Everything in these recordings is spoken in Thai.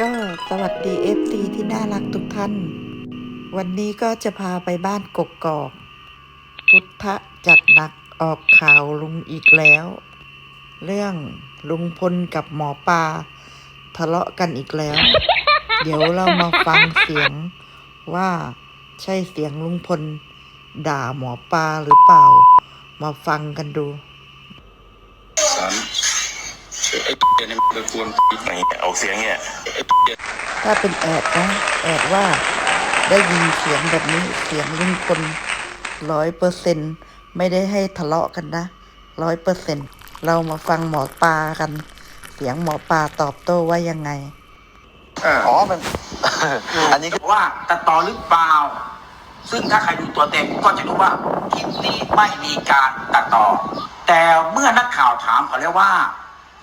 ก็สวัสดีเอฟซีที่น่ารักทุกท่าน วันนี้ก็จะพาไปบ้านกกกอก พุทธจัดหนักออกข่าวลุงอีกแล้ว เรื่องลุงพลกับหมอปลาทะเลาะกันอีกแล้ว เดี๋ยวเรามาฟังเสียงว่าใช่เสียงลุงพล ด่าหมอปลาหรือเปล่า มาฟังกันดูสาร ไอ้เจนี่มันกวนปีอย่างเงี้ยออกเสียงเนี่ยไอ้เจถ้าเป็นแอดนะแอดว่าได้ยินเสียงแบบนี้เสียงลุงพลร้อยเปอร์เซ็นไม่ได้ให้ทะเลาะกันนะร้อยเปอร์เซ็นเรามาฟังหมอปลากัน เสียงหมอปลาตอบโต้ว่ายังไงอ๋อมันอันนี้ก็ว่าตัดต่อหรือเปล่า ซึ่งถ้าใครดูตัวเต็มก็จะรู้ว่าคลิปนี้ไม่มีการตัดต่อ แต่เมื่อนักข่าวถามเขาแล้วว่า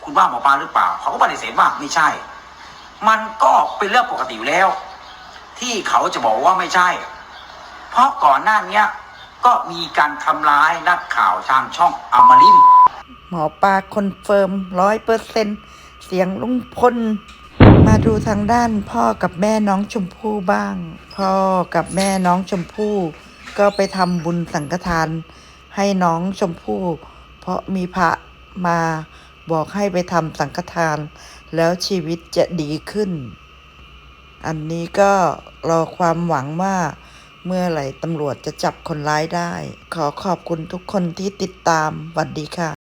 คุณว่าหมอปลาหรือเปล่า เขาก็ปฏิเสธว่าไม่ใช่ มันก็เป็นเรื่องปกติอยู่แล้ว ที่เขาจะบอกว่าไม่ใช่ เพราะก่อนหน้านี้ก็มีการทำร้ายนักข่าวทางช่องอมรินหมอปลาคอนเฟิร์มร้อยเปอร์เซ็นเสียงลุงพลมาดูทางด้านพ่อกับแม่น้องชมพู่บ้าง พ่อกับแม่น้องชมพู่ ก็ไปทำบุญสังฆทานให้น้องชมพู่ เพราะมีพระมา บอกให้ไปทำสังฆทาน แล้วชีวิตจะดีขึ้น อันนี้ก็รอความหวังว่าเมื่อไหร่ตำรวจจะจับคนร้ายได้ ขอขอบคุณทุกคนที่ติดตามสวัสดีค่ะ